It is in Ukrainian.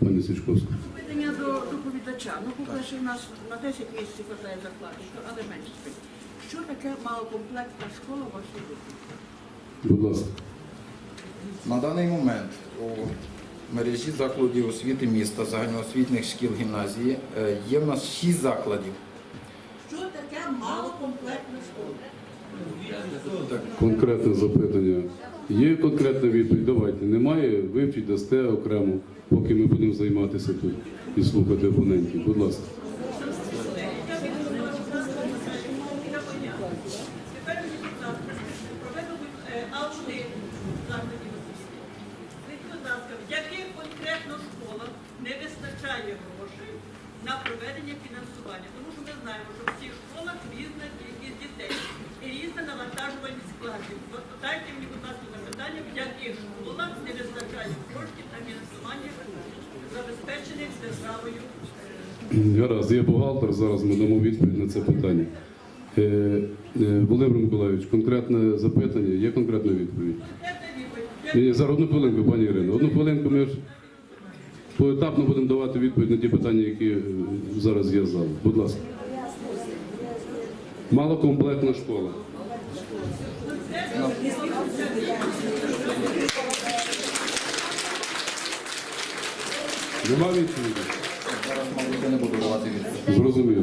пані Січковська. Питання до доповідача. Ну, по-перше, у нас на 10 місяців хватає зарплати, але менше. Що таке малокомплектна школа в вашій думці? Будь ласка. На даний момент у мережі закладів освіти міста, загальноосвітніх шкіл гімназії е, є в нас 6 закладів. Що таке малокомплектна школа? Конкретне запитання. Є конкретна відповідь? Давайте. Немає, вивчіть, дасте окремо, поки ми будемо займатися тут і слухати опонентів. Будь ласка. На проведення фінансування? Тому що ми знаємо, що в всіх школах різна кількість дітей і різна навантажуваність класів. Дайте мені, будь ласка, запитання, в яких школах не вистачає коштів на фінансування забезпечених державою. Гаразд, я бухгалтер, зараз ми дамо відповідь на це питання. Е, е, Володимир Миколаївич, конкретне запитання, є конкретна відповідь? Ні, зараз одну хвилинку, пані Ірино. Одну хвилинку ми ж поетапно будемо давати відповідь на ті питання, які е, зараз є в залі. Будь ласка. Малокомплектна школа. Нема відповіді? Зараз, мабуть, я не буду давати відповідь. Зрозуміло.